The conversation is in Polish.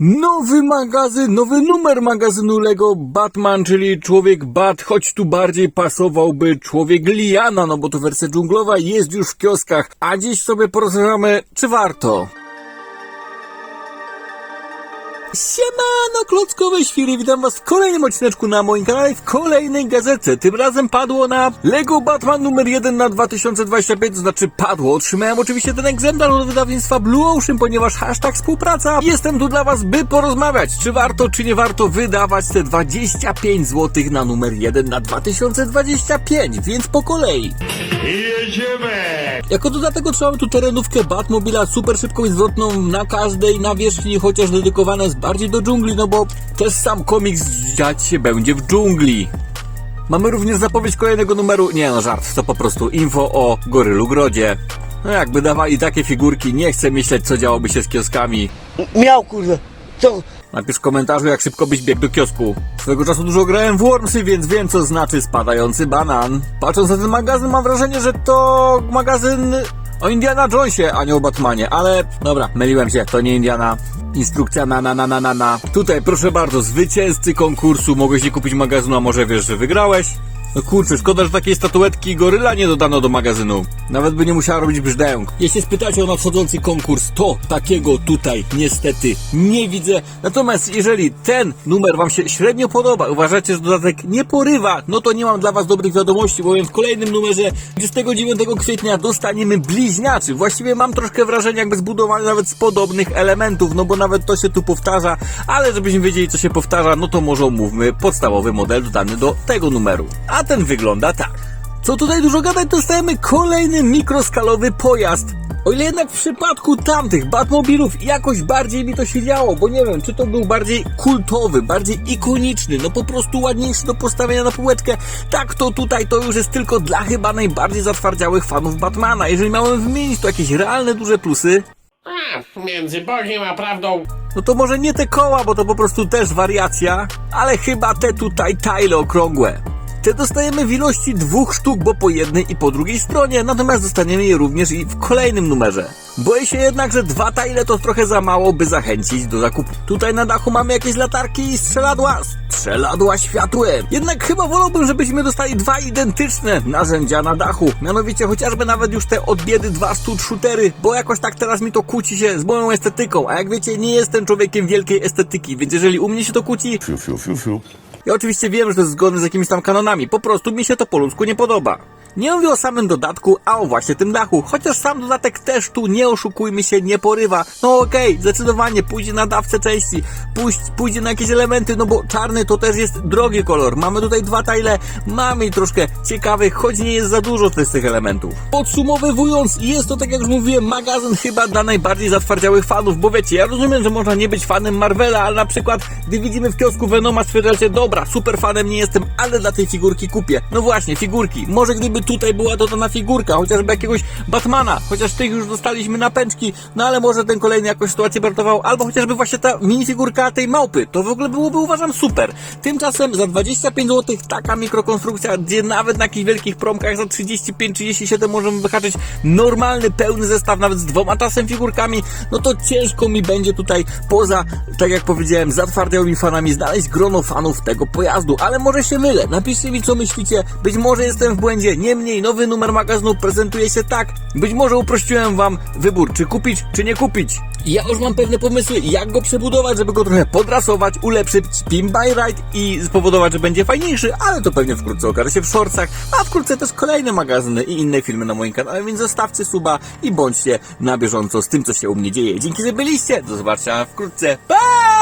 Nowy magazyn, nowy numer magazynu Lego Batman, czyli Człowiek Bat, choć tu bardziej pasowałby Człowiek Liana, no bo to wersja dżunglowa jest już w kioskach, a dziś sobie porozmawiamy, czy warto. Siemano, klockowe świry, witam was w kolejnym odcineczku na moim kanale, w kolejnej gazecie. Tym razem padło na Lego Batman numer 1 na 2025, to znaczy padło. Otrzymałem oczywiście ten egzemplarz od wydawnictwa Blue Ocean, ponieważ hashtag współpraca. Jestem tu dla was, by porozmawiać, czy warto, czy nie warto wydawać te 25 zł na numer 1 na 2025, więc po kolei. Jedziemy! Jako dodatek otrzymamy tu terenówkę Batmobila super szybką i zwrotną na każdej nawierzchni, chociaż dedykowana jest bardziej do dżungli, no bo też sam komiks dziać się będzie w dżungli. Mamy również zapowiedź kolejnego numeru, nie no żart, to po prostu info o Gorylu Grodzie. No jakby dawali takie figurki, nie chcę myśleć co działoby się z kioskami. Miał kurde. Napisz w komentarzu jak szybko byś biegł do kiosku. Swego czasu dużo grałem w Wormsy, więc wiem co znaczy spadający banan. Patrząc na ten magazyn mam wrażenie, że to magazyn o Indiana Jonesie, a nie o Batmanie, ale dobra, myliłem się, to nie Indiana. Instrukcja na na na na na na. Tutaj proszę bardzo, zwycięzcy konkursu, mogłeś nie kupić magazynu, a może wiesz, że wygrałeś? No kurczę, szkoda, że takiej statuetki goryla nie dodano do magazynu. Nawet by nie musiała robić brzdęk. Jeśli spytacie o nadchodzący konkurs, to takiego tutaj niestety nie widzę. Natomiast jeżeli ten numer wam się średnio podoba, uważacie, że dodatek nie porywa, no to nie mam dla was dobrych wiadomości, bowiem w kolejnym numerze 29 kwietnia dostaniemy bliźniaczy. Właściwie mam troszkę wrażenie jakby zbudowany nawet z podobnych elementów, no bo nawet to się tu powtarza, ale żebyśmy wiedzieli co się powtarza, no to może omówmy podstawowy model dodany do tego numeru. A ten wygląda tak. Co tutaj dużo gadać, dostajemy kolejny mikroskalowy pojazd. O ile jednak w przypadku tamtych Batmobilów jakoś bardziej mi to się działo, bo nie wiem, czy to był bardziej kultowy, bardziej ikoniczny, no po prostu ładniejszy do postawienia na półeczkę. Tak to tutaj to już jest tylko dla chyba najbardziej zatwardziałych fanów Batmana. Jeżeli miałem wymienić to jakieś realne duże plusy, A, między Bogiem a prawdą no to może nie te koła, bo to po prostu też wariacja, ale chyba te tutaj tajle okrągłe. Te dostajemy w ilości dwóch sztuk, bo po jednej i po drugiej stronie, natomiast dostaniemy je również i w kolejnym numerze. Boję się jednak, że dwa tajle to trochę za mało, by zachęcić do zakupu. Tutaj na dachu mamy jakieś latarki i strzeladła. Strzeladła światłem. Jednak chyba wolałbym, żebyśmy dostali dwa identyczne narzędzia na dachu. Mianowicie chociażby nawet już te od biedy dwa stud shootery, bo jakoś tak teraz mi to kłóci się z moją estetyką. A jak wiecie, nie jestem człowiekiem wielkiej estetyki, więc jeżeli u mnie się to kłóci, Fiu, fiu, fiu, fiu. Ja oczywiście wiem, że to jest zgodne z jakimiś tam kanonami, po prostu mi się to po ludzku nie podoba. Nie mówię o samym dodatku, a o właśnie tym dachu, chociaż sam dodatek też tu, nie oszukujmy się, nie porywa. No okej, zdecydowanie pójdzie na dawce części, pójść, pójdzie na jakieś elementy, no bo czarny to też jest drogi kolor. Mamy tutaj dwa tajle, mamy i troszkę ciekawych, choć nie jest za dużo z tych elementów. Podsumowując, jest to tak jak już mówiłem, magazyn chyba dla najbardziej zatwardziałych fanów, bo wiecie, ja rozumiem, że można nie być fanem Marvela, ale na przykład, gdy widzimy w kiosku Venoma, stwierdzacie, dobra, super fanem nie jestem, ale dla tej figurki kupię. No właśnie, figurki. Może gdyby tutaj była dodana figurka, chociażby jakiegoś Batmana, chociaż tych już dostaliśmy na pęczki, no ale może ten kolejny jakoś sytuację ratował, albo chociażby właśnie ta minifigurka tej małpy. To w ogóle byłoby uważam super. Tymczasem za 25 zł taka mikrokonstrukcja, gdzie nawet na jakichś wielkich promkach za 35-37 możemy wyhaczyć normalny, pełny zestaw, nawet z dwoma czasem figurkami, no to ciężko mi będzie tutaj poza, tak jak powiedziałem, zatwardziałymi fanami znaleźć grono fanów tego pojazdu, ale może się mylę. Napiszcie mi co myślicie, być może jestem w błędzie, niemniej nowy numer magazynu prezentuje się tak, być może uprościłem wam wybór, czy kupić, czy nie kupić. Ja już mam pewne pomysły, jak go przebudować, żeby go trochę podrasować, ulepszyć spin by ride i spowodować, że będzie fajniejszy, ale to pewnie wkrótce okaże się w shortsach, a wkrótce też kolejne magazyny i inne filmy na moim kanale, więc zostawcie suba i bądźcie na bieżąco z tym, co się u mnie dzieje. Dzięki, że byliście, do zobaczenia wkrótce, pa!